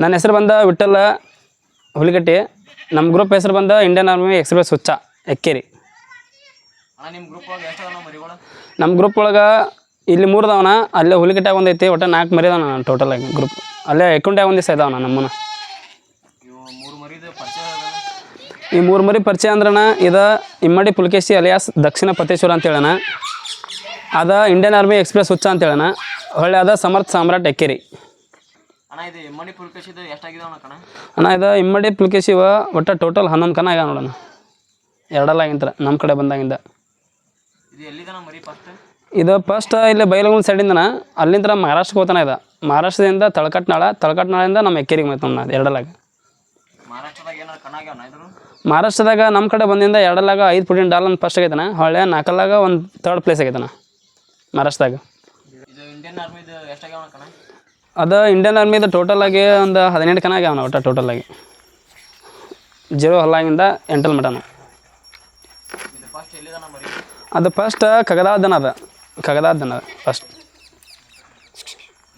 ನನ್ನ ಹೆಸರು ಬಂದ ವಿಠಲ್ ಹುಲಿಗಟ್ಟಿ. ನಮ್ಮ ಗ್ರೂಪ್ ಹೆಸರು ಬಂದ ಇಂಡಿಯನ್ ಆರ್ಮಿ ಎಕ್ಸ್ಪ್ರೆಸ್ ಹುಚ್ಚ ಎಕ್ಕೇರಿ. ನಿಮ್ಮ ಗ್ರೂಪ್ ಒಳಗೆ ಇಲ್ಲಿ ಮೂರು ಅದಾವನ ಅಲ್ಲೇ ಹುಲಿಗಟ್ಟೆ ಒಂದು ಐತಿ ಒಟ್ಟು ನಾಲ್ಕು ಮರಿ ಅದಾವ ಟೋಟಲ್ ಆಗಿ ಗ್ರೂಪ್. ಅಲ್ಲೇ ಎಕ್ಕುಂಟ್ಯಾಗ ಒಂದು ದಿವಸ ಇದಾವನ ನಮ್ಮನ್ನ. ಈ ಮೂರು ಮರಿ ಪರಿಚಯ ಅಂದ್ರಣ ಇದು ಇಮ್ಮಡಿ ಪುಲಕೇಶಿ ಅಲಿಯಾಸ್ ದಕ್ಷಿಣ ಪತೇಶ್ವರ ಅಂತ ಹೇಳೋಣ ಅದ ಇಂಡಿಯನ್ ಆರ್ಮಿ ಎಕ್ಸ್ಪ್ರೆಸ್ ಹುಚ್ಚ ಅಂತ ಹೇಳೋಣ ಹೊಳ್ಳೆ ಅದ ಸಮರ್ಥ ಸಾಮ್ರಾಟ್ ಎಕ್ಕೇರಿ. ಅಣ್ಣ ಇದು ಕಣ? ಇಮ್ಮಡಿ ಪುಲ್ಕೇಶಿ ಇವ ಒಟ್ಟು ಟೋಟಲ್ ಹನ್ನೊಂದು ಕನ ಆಗ್ಯಾವ ನೋಡೋಣ ಎರಡಲ್ಲಾಗಿಂತ ನಮ್ಮ ಕಡೆ ಬಂದಾಗಿಂದ. ಇದು ಫಸ್ಟ್ ಇಲ್ಲಿ ಬೈಲಗುಂದ ಸೈಡಿಂದನ ಅಲ್ಲಿಂದ ಮಹಾರಾಷ್ಟ್ರಕ್ಕೆ ಹೋತಾನ ಇದು. ಮಹಾರಾಷ್ಟ್ರದಿಂದ ತಳಕಟ್ನಾಳ ತಳಕಟ್ನಾಳಿಂದ ನಮ್ಮ ಎಕ್ಕೇರಿಗೆ ಮತ್ತೆ ಎರಡಲಾಗ ಮಹಾರಾಷ್ಟ್ರದಾಗ ಕಣ ನಮ್ಮ ಕಡೆ ಬಂದಿಂದ ಎರಡಲಾಗ ಐದು ಪುಡಿನ ಡಾಲ್ ಅಂತ ಫಸ್ಟ್ ಆಗೈತನ ಹೊಳ್ಳೆ ನಾಲ್ಕಲಾಗ ಒಂದು ಥರ್ಡ್ ಪ್ಲೇಸ್ ಆಗೈತನ ಮಹಾರಾಷ್ಟ್ರದಾಗ. ಇಂಡಿಯನ್ ಆರ್ಮಿದು ಎಷ್ಟಾಗ್ಯಾವ ಕಣ? ಅದು ಇಂಡಿಯನ್ ಆರ್ಮಿದು ಟೋಟಲ್ ಆಗಿ ಒಂದು ಹದಿನೆಂಟು ಕನ ಆಗ್ಯಾವ ಒಟ್ಟು ಟೋಟಲ್ ಆಗಿ. ಜೀರೋ ಹಲ್ಲಾಗಿಂದ ಎಂಟಲ್ ಮಟನ. ಅದು ಫಸ್ಟ್ ಕಗದಾದನ ಅದ. ಕಗದಾದನ ಅದ ಫಸ್ಟ್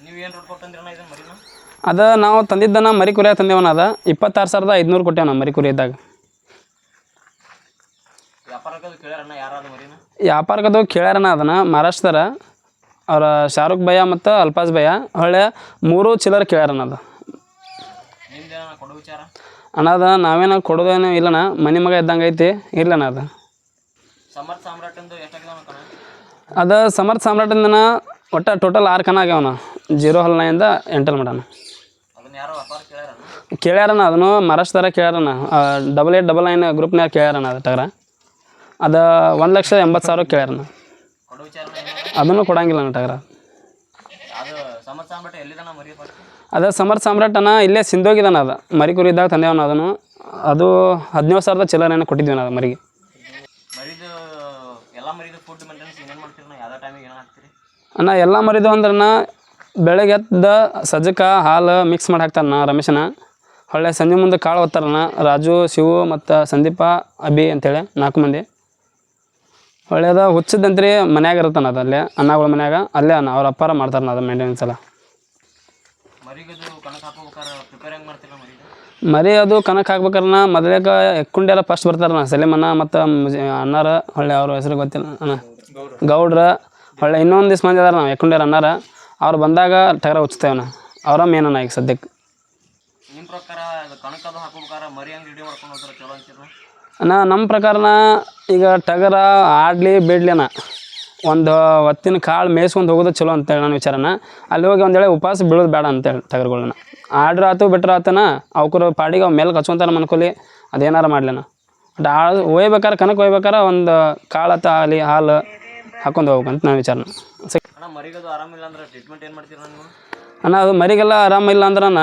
ನೀವು ಅದು ನಾವು ತಂದಿದ್ದನ ಮರಿ ಕುರಿಯಾಗ ತಂದೇವನ ಅದ. ಇಪ್ಪತ್ತಾರು ಸಾವಿರದ ಐದುನೂರು ಕೊಟ್ಟೇವನ ಮರಿ ಕುರಿ ಇದ್ದಾಗ ವ್ಯಾಪಾರಕ್ಕದು ಕೇಳ್ಯಾರನ ಅದನ್ನ ಮಹಾರಾಷ್ಟ್ರದಾರ. ಅವ್ರ ಶಾರುಖ್ ಭಯ ಮತ್ತು ಅಲ್ಪಾಸ್ ಭಯ ಹೊಳೆ ಮೂರು ಚಿಲ್ಲರ್ ಕೇಳ್ಯಾರ ಅನ್ನೋದು. ಅನ್ನೋದು ನಾವೇನ ಕೊಡೋದೇನೋ ಇಲ್ಲಣ್ಣ ಮನೆ ಮಗ ಇದ್ದಂಗೆ ಐತಿ ಇಲ್ಲಣ್ಣ ಅದು. ಕಣ? ಅದು ಸಮರ್ಥ ಸಾಮ್ರಾಟಿಂದ ಒಟ್ಟು ಟೋಟಲ್ ಆರು ಕನ ಆಗ್ಯಾವನ ಜೀರೋ ಹಲ್ನಾಯಿಂದ ಎಂಟಲ್ ಮಾಡೋಣ ಕೇಳ್ಯಾರಣ್ಣ ಕೇಳ್ಯಾರನ ಅದನ್ನು ಮಹಾರಾಷ್ಟ್ರದಾಗ ಕೇಳ್ಯಾರಣ್ಣ ಡಬಲ್ ಏಟ್ ಡಬಲ್ ನೈನ್ ಗ್ರೂಪ್ನ್ಯಾಗ ಕೇಳ್ಯಾರಣ್ಣ ಅದು ಟಗರ. ಅದು ಒಂದು ಲಕ್ಷ ಎಂಬತ್ತು ಸಾವಿರ ಏನಾರ ಅದನ್ನು ಕೊಡಂಗಿಲ್ಲ ನಟಗರ ಟಗರ. ಅದು ಸಮರ್ಥ ಸಾಮ್ರಾಟ ಎಲ್ಲಿದಾನ ಮರಿ ಫಸ್ಟ್ ಅದ ಸಮರ್ಥ ಸಾಮ್ರಾಟನ ಇಲ್ಲೇ ಸಿಂಧೋಗಿದಾನ ಅದ. ಮರಿ ಕುರಿ ಇದ್ದಾಗ ತಂದೇವನ ಅದನ್ನು. ಅದು ಹದಿನೇಳು ಸಾವಿರದ ಚಿಲ್ಲರೇನ ಕೊಟ್ಟಿದ್ವಿ ನಾವು ಮರಿಗೆ. ಅಣ್ಣ? ಎಲ್ಲ ಮರಿದು ಅಂದ್ರನ ಬೆಳಗ್ಗೆ ಎದ್ದ ಸಜ್ಜಕ ಹಾಲು ಮಿಕ್ಸ್ ಮಾಡಿ ಹಾಕ್ತಾರಣ್ಣ ರಮೇಶನ. ಹೊಳ್ಳೆ ಸಂಜೆ ಮುಂದೆ ಕಾಳು ಓದ್ತಾರಣ್ಣ ರಾಜು ಶಿವು ಮತ್ತು ಸಂದೀಪ ಅಭಿ ಅಂತೇಳಿ ನಾಲ್ಕು ಮಂದಿ. ಹೊಳ್ಳೆದ ಹುಚ್ಚದಂತ್ರಿ ಮನ್ಯಾಗ ಇರ್ತಾನ ಅದು ಅಲ್ಲೇ ಅನ್ನಗಳ ಮನ್ಯಾಗ ಅಲ್ಲೇ ಅನ್ನ ಅವ್ರ ಅಪ್ಪಾರ ಮಾಡ್ತಾರೆ ಅದು ಮೇಂಟೆನೆನ್ಸ್ ಎಲ್ಲ. ಮರಿ ಅದು ಕನಕ್ಕೆ ಹಾಕ್ಬೇಕನ್ನ ಮೊದಲೇಗ ಎಕ್ಕುಂಡೆಲ್ಲ ಫಸ್ಟ್ ಬರ್ತಾರಣ್ಣ ಸಲೀಮಣ್ಣ ಮತ್ತು ಅಣ್ಣಾರ ಹೊಳ್ಳೆ ಅವ್ರ ಹೆಸರು ಗೊತ್ತಿಲ್ಲ ಅಣ್ಣ. ಗೌಡ್ರ ಹೊಳ್ಳೆ ಇನ್ನೊಂದು ದಿವಸ ಮಂದಿ ಅದಾರ ನಾವು ಎಕ್ಕುಂಡ್ಯಾರ ಅಣ್ಣಾರ ಅವ್ರು ಬಂದಾಗ ಟಗರ ಉಚ್ತೇವಣ್ಣ ಅವರ ಮೇನಣ್ಣ ಈಗ ಸದ್ಯಕ್ಕೆ ನಿಮ್ಮ ಪ್ರಕಾರ ಅದು ಕಣಕ್ಕದು ಮರಿ ಹೆಂಗೆ ರೆಡಿ ಮಾಡ್ಕೊಂಡು ಹೋದ್ರೆ ಚಲೋ ಅಂತೀರ ಅಣ್ಣ ನಮ್ಮ ಪ್ರಕಾರನ ಈಗ ಟಗರ ಆಡಲಿ ಬಿಡ್ಲಿನ ಒಂದು ಹೊತ್ತಿನ ಕಾಳು ಮೇಯ್ಸ್ಕೊಂಡು ಹೋಗೋದು ಚಲೋ ಅಂತೇಳಿ ನನ್ನ ವಿಚಾರನ. ಅಲ್ಲಿ ಹೋಗಿ ಒಂದೇಳೆ ಉಪವಾಸ ಬೀಳೋದು ಬೇಡ ಅಂತೇಳಿ ಟಗರ್ಗಳನ್ನ ಆಡ್ರ ಆತು ಬಿಟ್ರ ಆತನ ಅವ್ಕರ ಪಾಡಿಗೆ ಅವ್ ಮೇಲೆ ಕಚ್ಕೊಂತಾರ ಮನ್ಕೊಲಿ ಅದೇನಾರ ಮಾಡ್ಲೇನ. ಬಟ್ ಆ ಒಯ್ಬೇಕಾರೆ ಕನಕ ಒಯ್ಬೇಕಾರೆ ಒಂದು ಕಾಳು ಆತ ಆಗಲಿ ಹಾಲು ಹಾಕೊಂಡು ಹೋಗ್ಬೇಕಂತ ನಾನು ವಿಚಾರನ. ಅಣ್ಣ ಮರಿಗದು ಆರಾಮಿಲ್ಲ ಅಂದ್ರೆ ಟ್ರೀಟ್ಮೆಂಟ್ ಏನು ಮಾಡ್ತೀರ ನೀವು? ಅಣ್ಣ ಅದು ಮರಿಗೆಲ್ಲ ಆರಾಮಿಲ್ಲ ಅಂದ್ರನ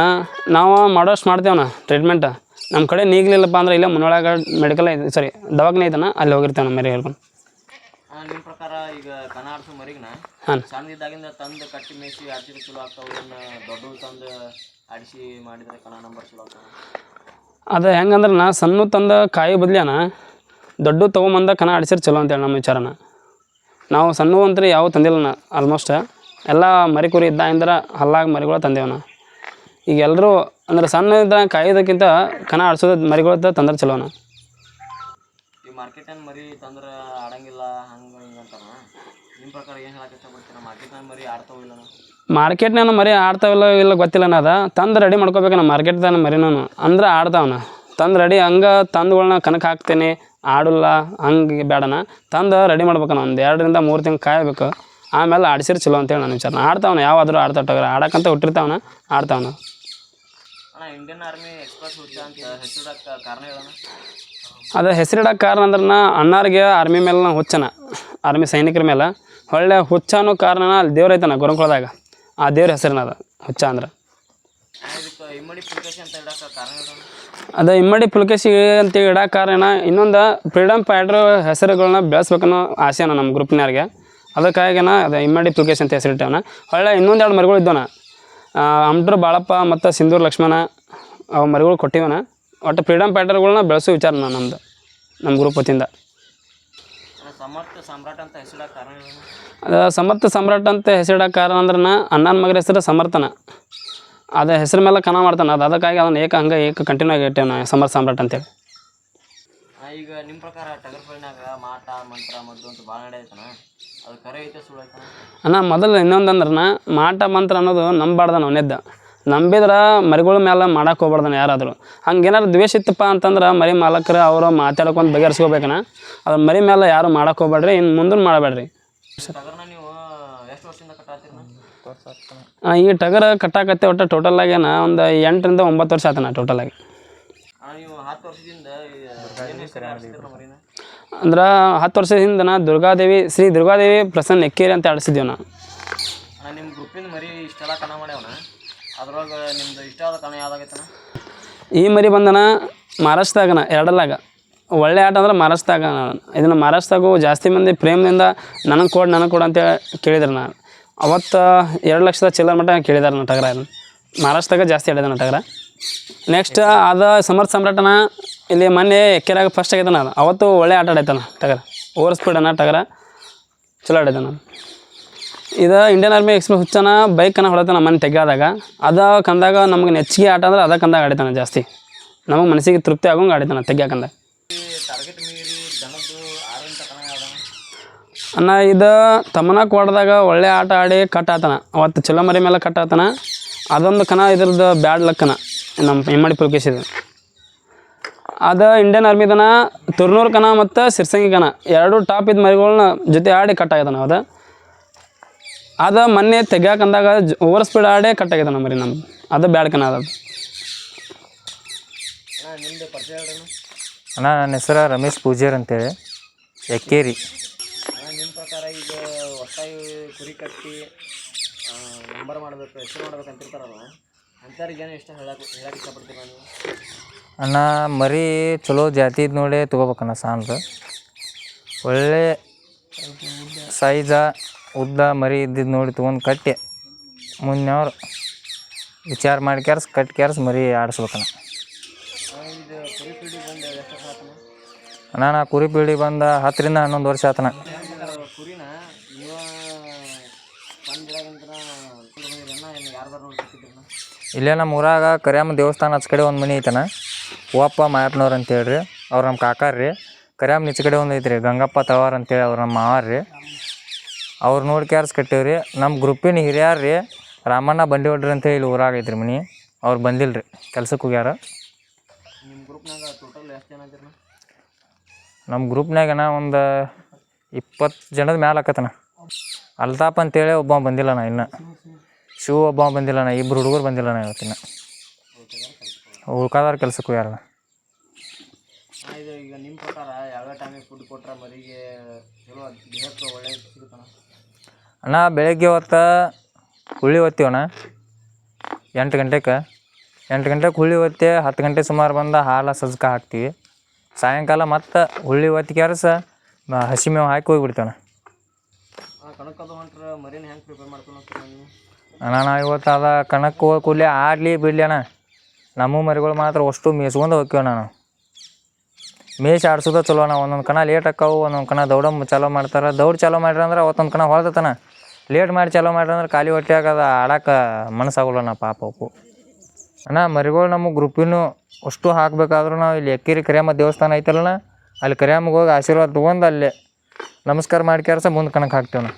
ನಾವು ಮಾಡೋಷ್ಟು ಮಾಡ್ತೇವಣ್ಣ ಟ್ರೀಟ್ಮೆಂಟ್ ನಮ್ಮ ಕಡೆ ನೀಗ್ಲಿಲ್ಲಪ್ಪ ಅಂದ್ರೆ ಇಲ್ಲೇ ಮುನ್ನೊಳಗ ಮೆಡಿಕಲ್ ಐತೆ ಸಾರಿ ದವಾಖಾನೆ ಐತನ ಅಲ್ಲಿ ಹೋಗಿರ್ತೇವೆ ನಮ್ಮ ಮರಿ ಹೇಳ್ಕೊಂಡು ನಿಮ್ಮ ಪ್ರಕಾರ ಈಗ ಕಣ ಆಡ್ಸೋ ಮರಿಗನ? ಹಾಂ. ಸಣ್ಣದಿದ್ದಾಗಿಂದ ತಂದು ಕಟ್ಟಿ ಮೇಯಿಸಿ ಆಡ್ಸಿದ್ರೆ ಚಲೋ ಆಗ್ತಾವೆ ಏನು ದೊಡ್ಡವು ತಂದು ಆಡಿಸಿ ಮಾಡಿದ್ರೆ ಕಣ ನಂಬರ್ ಚಲೋ ಆಗ್ತಾವೆ? ಅದು ಹೆಂಗಂದ್ರೆ ನಾ ಸಣ್ಣ ತಂದ ಕಾಯಿ ಬದಲಿಯಾನ ದೊಡ್ಡ ತೊಗೊಂಬಂದ ಕನ ಆಡಿಸಿರ್ ಚಲೋ ಅಂತೇಳಿ ನಮ್ಮ ವಿಚಾರನ. ನಾವು ಸಣ್ಣ ಅಂತ ಯಾವ ತಂದಿಲ್ಲ ಆಲ್ಮೋಸ್ಟ್ ಎಲ್ಲ ಮರಿ ಕುರಿ ಅಂದ್ರೆ ಹಲ್ಲಾಗ ಮರಿಗಳು ತಂದೇವನ ಈಗ ಎಲ್ಲರೂ ಅಂದ್ರೆ ಸಣ್ಣ ಕಾಯೋದಕ್ಕಿಂತ ಕನ ಆಡ್ಸೋದು ಮರಿಗಳ ತಂದ್ರೆ ಚಲೋನ. ಮಾರ್ಕೆಟ್ ನಾನು ಮರಿ ತಂದ್ರೆ ಆಡಂಗಿಲ್ಲ ಹಂಗೆ ಹಿಂಗೆ ಅಂತಾರ ನಿಮ್ಮ ಪ್ರಕಾರ ಏನು ಹೇಳಕ್ಕೆ ಇಷ್ಟಪಡ್ತೀರ? ಮಾರ್ಕೆಟ್ನಲ್ಲಿ ಮರಿ ಆಡ್ತಾವ ಇಲ್ಲ ಮಾರ್ಕೆಟ್ನಾಗ ಮರಿ ಆಡ್ತಾವಿಲ್ಲ ಇಲ್ಲ ಗೊತ್ತಿಲ್ಲ ಅದ. ತಂದು ರೆಡಿ ಮಾಡ್ಕೋಬೇಕು ನಮ್ಮ ಮರಿ ಮರಿನೂ. ಅಂದ್ರೆ ಆಡ್ತಾವನ ತಂದು ರೆಡಿ ಹಂಗೆ ತಂದುಗಳನ್ನ ಕನಕ್ಕೆ ಹಾಕ್ತೇನೆ ಆಡಲ್ಲ ಹಂಗೆ ಬೇಡನ. ತಂದು ರೆಡಿ ಮಾಡ್ಬೇಕನ ಒಂದು ಎರಡರಿಂದ ಮೂರು ತಿಂಗ್ಳು ಕಾಯಬೇಕು. ಆಮೇಲೆ ಆಡಿಸಿರ್ ಚಲೋ ಅಂತೇಳಿ ನಾನು ವಿಚಾರ. ಆಡ್ತಾವನ ಯಾವಾದರೂ ಆಡ್ತಾವ ಆಡಕ್ಕಂತ ಹುಟ್ಟಿರ್ತಾವನ ಆಡ್ತಾವನ. ಇಂಡಿಯನ್ ಆರ್ಮಿ ಅದು ಹೆಸರಿಡಕ್ಕೆ ಕಾರಣ ಅಂದ್ರೆ ಅಣ್ಣಾರಿಗೆ ಆರ್ಮಿ ಮೇಲೆ ನಾ ಹುಚ್ಚನ ಆರ್ಮಿ ಸೈನಿಕರ ಮೇಲೆ. ಒಳ್ಳೆ ಹುಚ್ಚ ಅನ್ನೋ ಕಾರಣನ ಅಲ್ಲಿ ದೇವ್ರ ಐತನ ಗುರುಕುಳದಾಗ ಆ ದೇವ್ರ ಹೆಸರಿನ ಅದ ಹುಚ್ಚ ಅಂದ್ರೆ. ಅದು ಇಮ್ಮಡಿ ಪುಲ್ಕೇಶಿ ಅಂತ ಇಡೋ ಕಾರಣ ಇನ್ನೊಂದು ಫ್ರೀಡಮ್ ಫೈಟ್ರ್ ಹೆಸರುಗಳನ್ನ ಬೆಳೆಸ್ಬೇಕನ್ನೋ ಆಸೆ ಅಣ್ಣ ನಮ್ಮ ಗ್ರೂಪ್ನವ್ರಿಗೆ ಅದಕ್ಕಾಗಿನ ಅದು ಇಮ್ಮಡಿ ತುಕೇಶ್ ಅಂತ ಹೆಸರಿಟ್ಟವನ. ಹೊಳ್ಳೆ ಇನ್ನೊಂದು ಎರಡು ಮರಿಗಳು ಇದ್ದವನ. ಅಂಟ್ರ ಬಾಳಪ್ಪ ಮತ್ತು ಸಿಂಧೂರ್ ಲಕ್ಷ್ಮಣ ಅವು ಮರಿಗಳು ಕೊಟ್ಟಿವನ. ಒಟ್ಟು ಫ್ರೀಡಮ್ ಫೈಟರ್ಗಳನ್ನ ಬೆಳೆಸೋ ವಿಚಾರ ನಮ್ಮದು ನಮ್ಮ ಗ್ರೂಪ್ ವತಿಯಿಂದ ಅದು ಸಮರ್ಥ ಸಮ್ರಾಟ್ ಅಂತ ಹೆಸರಿಡೋ ಕಾರಣ ಅಂದ್ರೆ ನಾ ಅಣ್ಣನ ಮಗ ಹೆಸರು ಸಮರ್ಥನ. ಅದು ಹೆಸರು ಮೇಲೆ ಕನ ಮಾಡ್ತಾನೆ. ಅದು ಅದಕ್ಕಾಗಿ ಅದನ್ನ ಏಕ ಹಂಗೆ ಏಕ ಕಂಟಿನ್ಯೂ ಆಗಿ ಇಟ್ಟೇವ್ ನಾ ಸಮರ್ಥ ಸಮ್ರಾಟ್ ಅಂತೇಳಿ. ಈಗ ನಿಮ್ಮ ಪ್ರಕಾರ ಟಗರ್ಪಳ್ಳಿನಾಗ ಮಾಟ ಮಂತ್ರ ಮದ್ದು ಅಂತ ಭಾಳ ನಡೆಯೈತನ ಅದು ಕರೆ ಐತೆ ಸುಳ್ಳು ಅಣ್ಣ ಮೊದಲು ಇನ್ನೊಂದು ಅಂದ್ರೆ ಮಾಟ ಮಂತ್ರ ಅನ್ನೋದು ನಂಬಾರ್ದ ನೆದ್ದ. ನಂಬಿದ್ರೆ ಮರಿಗಳ ಮೇಲೆ ಮಾಡಕ್ಕೆ ಹೋಗ್ಬಾರ್ದನ ಯಾರಾದರೂ. ಹಂಗೇನಾರು ದ್ವೇಷ ಇತ್ತಪ್ಪ ಅಂತಂದ್ರೆ ಮರಿ ಮಾಲಕರು ಅವರು ಮಾತಾಡ್ಕೊಂಡು ಬಗೆಹರಿಸ್ಕೋಬೇಕಣ್ಣ ಅದ್ರ ಮರಿ ಮೇಲೆ ಯಾರು ಮಾಡಕ್ಕೆ ಹೋಗ್ಬೇಡ್ರಿ ಇನ್ನು ಮುಂದೂ ಮಾಡಬೇಡ್ರಿ ನೀವು ಎಷ್ಟು ವರ್ಷದಿಂದ ಈ ಟಗರ ಕಟ್ಟಾಕತ್ತೆ ಒಟ್ಟು ಟೋಟಲ್ ಆಗೇನ ಒಂದು ಎಂಟರಿಂದ ಒಂಬತ್ತು ವರ್ಷ ಆತನ ಟೋಟಲ್ ಆಗಿ. ನೀವು ಹತ್ತು ವರ್ಷದಿಂದ ಅಂದ್ರೆ ಹತ್ತು ವರ್ಷದ ಹಿಂದೆ ನಾ ದುರ್ಗಾದೇವಿ ಶ್ರೀ ದುರ್ಗಾದೇವಿ ಪ್ರಸನ್ನ ಎಕ್ಕೇರಿ ಅಂತ ಆಡಿಸಿದ್ವಿ ನಾ ನಿಮ್ಮ ಗ್ರೂಪಿನ ಮರಿ ಇಷ್ಟೆಲ್ಲ ಕಣ ಮಾಡ್ಯಾವನ ಅದ್ರೊಳಗೆ ನಿಮ್ದು ಇಷ್ಟ ಆದ ಕಣ ಯಾವ್ದಾಗೈತನ ಈ ಮರಿ ಬಂದನ ಮಹಾರಾಷ್ಟ್ರದಾಗನ ಎರಡಲ್ಲಾಗ. ಒಳ್ಳೆ ಆಟ ಅಂದ್ರೆ ಮಹಾರಾಷ್ಟ್ರದಾಗ ಇದನ್ನು ಮಹಾರಾಷ್ಟ್ರದಾಗೂ ಜಾಸ್ತಿ ಮಂದಿ ಪ್ರೇಮದಿಂದ ನನಗೆ ಕೊಡು ನನಗೆ ಕೊಡು ಅಂತ ಕೇಳಿದ್ರು ನಾನು ಅವತ್ತು ಎರಡು ಲಕ್ಷದ ಚಿಲ್ಲರ್ ಮಟ್ಟ ಕೇಳಿದಾರೆ ನಟಗರ ಟಗರ ಮಹಾರಾಷ್ಟ್ರದಾಗ ಜಾಸ್ತಿ ಆಡಿದ ನಟಗರ. ಟಗರ ನೆಕ್ಸ್ಟ್ ಅದ ಸಮರ್ಥ ಸಮ್ರಾಟನ ಇಲ್ಲಿ ಮೊನ್ನೆ ಎಕ್ಕೆರಾಗ ಫಸ್ಟ್ ಆಗೈತನ ನಾನು. ಅವತ್ತು ಒಳ್ಳೆ ಆಟ ಆಡೈತನ ಟಗರ. ಓವರ್ ಸ್ಪೀಡ್ ಅನ್ನ ಟಗರ. ಚಲೋ ಆಡೈತೆ ನಾನು. ಇದು ಇಂಡಿಯನ್ ಆರ್ಮಿ ಎಕ್ಸ್ಪ್ರೆಸ್ ಹುಚ್ಚನ ಬೈಕನ್ನು ಹೊಡತಾನ ಮನೆ ತೆಗ್ಯಾದಾಗ. ಅದ ಕಂದಾಗ ನಮ್ಗೆ ನೆಚ್ಚಿಗೆ ಆಟ ಅಂದ್ರೆ ಅದ ಕಂದಾಗ ಆಡಿತಾನೆ ಜಾಸ್ತಿ. ನಮಗೆ ಮನಸ್ಸಿಗೆ ತೃಪ್ತಿ ಆಗೋಂಗೆ ಆಡಿತಾನೆ ತೆಗ್ಯಾಕಂದ ಅನ್ನ ಇದು ತಮ್ಮನ ಕೊಡ್ದಾಗ ಒಳ್ಳೆ ಆಟ ಆಡಿ ಕಟ್ ಆತನ. ಅವತ್ತು ಚಲೋ ಮರಿ ಮೇಲೆ ಕಟ್ ಆತನ. ಅದೊಂದು ಕನ ಇದ್ರದ್ದು ಬ್ಯಾಡ್ ಲಕ್ಕನ ನಮ್ಮ ಹೆಮ್ಮಡಿ ಪುಲ್ಕೇಶ್ ಇದು. ಅದು ಇಂಡಿಯನ್ ಆರ್ಮಿದನ ತುರ್ನೂರು ಕನ ಮತ್ತು ಸಿರ್ಸಂಗಿ ಕಣ ಎರಡು ಟಾಪ್ ಇದ್ದ ಮರಿಗಳನ್ನ ಜೊತೆ ಆಡಿ ಕಟ್ ನಾವು ಅದು. ಅದು ಮೊನ್ನೆ ತೆಗ್ಯಾಕಂದಾಗ ಓವರ್ ಸ್ಪೀಡ್ ಆಡೇ ಕಟ್ ಆಗ್ಯದನ ಮರಿ ನಮ್ದು. ಅದು ಬ್ಯಾಡ್ ಕನ ಅದು. ಅಣ್ಣ ನನ್ನ ಹೆಸರು ರಮೇಶ್ ಪೂಜಾರ್ ಅಂತೇಳಿ. ಎಕ್ಕೇರಿ. ನಿಮ್ಮ ಪ್ರಕಾರ ಈಗ ಹೊಸ ಕುರಿ ಕಟ್ಟಿ ನಂಬರ್ ಮಾಡಬೇಕು ಹೆಸರು ಮಾಡ್ಬೇಕು ಅಂತಿರ್ತಾರಲ್ಲ ಅಂಥವ್ರಿಗೆ ಇಷ್ಟ ಹೇಳಕ್ಕೆ ಹೇಳಕ್ಕೆ ಇಷ್ಟಪಡ್ತೀರ ನೀವು? ಅಣ್ಣ ಮರಿ ಚಲೋ ಜಾತಿದ್ ನೋಡಿ ತೊಗೋಬೇಕಣ್ಣ ಸಾಂದ್ರ ಒಳ್ಳೆ ಸೈಜ ಉದ್ದ ಮರಿ ಇದ್ದಿದ್ದು ನೋಡಿ ತೊಗೊಂಡು ಕಟ್ಟಿ ಮುಂದಿನವ್ರು ವಿಚಾರ ಮಾಡಿ ಕ್ಯಾರ್ಸ್ ಕಟ್ ಕ್ಯಾರ್ಸ್ ಮರಿ ಆಡಿಸ್ಬೇಕಣ್ಣ. ಅಣ್ಣ ಇದು ಕುರಿ ಪೀಡಿ ಬಂದು ಎಷ್ಟು ವರ್ಷ ಆತನ? ಅಣ್ಣ ನಾ ಕುರಿ ಪೀಳಿ ಬಂದ ಹತ್ತರಿಂದ ಹನ್ನೊಂದು ವರ್ಷ ಆತನ. ಕುರಿನ ನೀವು ಬಂದಿರಾಗಂತರ ಅಣ್ಣ ಏನು ಯಾರ್ದಾರು ನೋಡಿ ಸಿಕ್ಕಿದ್ರಣ್ಣ ಇಲ್ಲೇ ನಮ್ಮ ಊರಾಗ ಕರಿಯಮ್ಮ ದೇವಸ್ಥಾನ ಆಚೆ ಕಡೆ ಒಂದು ಮನೆ ಐತನ. ಓಪ್ಪ ಮಾಯಪ್ಪನವ್ರು ಅಂತೇಳಿ ಅವ್ರು ನಮ್ಮ ಕಾಕಾರ ರೀ. ಕರಿಯಮ್ಮ ಈಚೆ ಕಡೆ ಒಂದು ಐತ್ರಿ. ಗಂಗಪ್ಪ ತವಾರ್ ಅಂತೇಳಿ ಅವ್ರು ನಮ್ಮ ಮಾವಾರ ರೀ. ಅವ್ರು ನೋಡಿ ಕ್ಯಾರ್ಸ್ ರೀ ನಮ್ಮ ಗ್ರೂಪಿನ ಹಿರಿಯರು ರೀ ರಾಮಣ್ಣ ಬಂಡಿ ಹೊಡ್ರಿ ಅಂತ ಇಲ್ಲಿ ಊರಾಗ ಐತ್ರಿ ಮನೆ. ಅವ್ರು ಬಂದಿಲ್ಲ ರೀ ಕೆಲ್ಸಕ್ಕೆ ಹೋಗ್ಯಾರ ನಮ್ಮ ಗ್ರೂಪ್ನಾಗನ ಒಂದು ಇಪ್ಪತ್ತು ಜನದ ಮ್ಯಾಲೆ ಆಕತನ ಅಲ್ತಾಪ್ ಅಂತೇಳಿ ಒಬ್ಬ ಬಂದಿಲ್ಲ ನಾ ಇನ್ನು. ಶಿವ ಒಬ್ಬ ಬಂದಿಲ್ಲಣ್ಣ ಇಬ್ರು ಹುಡುಗರು ಬಂದಿಲ್ಲಣ್ಣ ಇವತ್ತಿನ. ಉಳ್ಕಾದಾರ ಕೆಲಸಕ್ಕೂ ಯಾರ ಅಣ್ಣ ಇದು ಈಗ ನಿಮ್ಮ ಪ್ರಕಾರ ಯಾವ್ಯಾವ ಟೈಮಿಗೆ ಫುಡ್ ಕೊಟ್ರೆ ಮರಿಗೆ ಚಲೋ ದೇಹಕ್ಕೆ ಒಳ್ಳೆ ಸಿಗುತ್ತಣ್ಣ? ಅಣ್ಣ ಬೆಳಗ್ಗೆ ಹೊತ್ತು ಹುಳಿ ಒತ್ತೀವಣ್ಣ ಎಂಟು ಗಂಟೆಗೆ ಎಂಟು ಗಂಟೆಗೆ ಹುಳಿ ಒತ್ತಿ ಹತ್ತು ಗಂಟೆ ಸುಮಾರು ಬಂದು ಹಾಲು ಸಜ್ಕ ಹಾಕ್ತೀವಿ. ಸಾಯಂಕಾಲ ಮತ್ತೆ ಹುಳ್ಳಿ ಒತ್ತಿ ಕ್ಯಾರಸ ಹಸಿ ಮೇವು ಹಾಕಿ ಹೋಗ್ಬಿಡ್ತೇವಣ್ಣ ಅಣ್ಣ, ನಾ ಇವತ್ತು ಅದ ಕಣಕ್ಕೆ ಹೋಗಿ ಕೂಲಿ ಆಡಲಿ ಬಿಡಲಿ ಅಣ್ಣ. ನಮ್ಮ ಮರಿಗಳು ಮಾತ್ರ ಅಷ್ಟು ಮೇಯ್ಸ್ಕೊಂಡು ಹೋಗ್ತೀವಿ ನಾನು ಮೇಯ್ಸಿ ಆಡ್ಸೋದ ಚಲೋ ಅಣ್ಣ. ಒಂದೊಂದು ಕಣ ಲೇಟ್ ಆಕ್ಕವು, ಒಂದೊಂದು ಕಣ ದೌಡ ಚಾಲೋ ಮಾಡ್ತಾರೆ. ದೌಡ್ ಚಾಲೋ ಮಾಡ್ರಿ ಅಂದ್ರೆ ಅವತ್ತೊಂದು ಕಣ ಹೊಳ್ದತನ ಲೇಟ್ ಮಾಡಿ ಚಾಲೋ ಮಾಡ್ರಿ ಅಂದ್ರೆ ಖಾಲಿ ಹೊಟ್ಟೆ ಅದು ಆಡಕ್ಕೆ ಮನಸ್ಸಾಗಲ್ಲ ಪಾಪ ಅಪ್ಪು ಅಣ್ಣ, ಮರಿಗಳು ನಮ್ಮ ಗ್ರೂಪಿನೂ ಅಷ್ಟು ಹಾಕಬೇಕಾದ್ರೂ ನಾವು ಇಲ್ಲಿ ಎಕ್ಕಿರಿ ಕರಿಯಮ್ಮ ದೇವಸ್ಥಾನ ಐತಲ್ಲಣ್ಣ ಅಲ್ಲಿ ಕರಿಯಮ್ಮಗೆ ಹೋಗಿ ಆಶೀರ್ವಾದ ತೊಗೊಂಡು ಅಲ್ಲಿ ನಮಸ್ಕಾರ ಮಾಡಿ ಕೆರ್ಸ ಮುಂದೆ ಕಣಕ್ಕೆ ಹಾಕ್ತೇವಣ್ಣ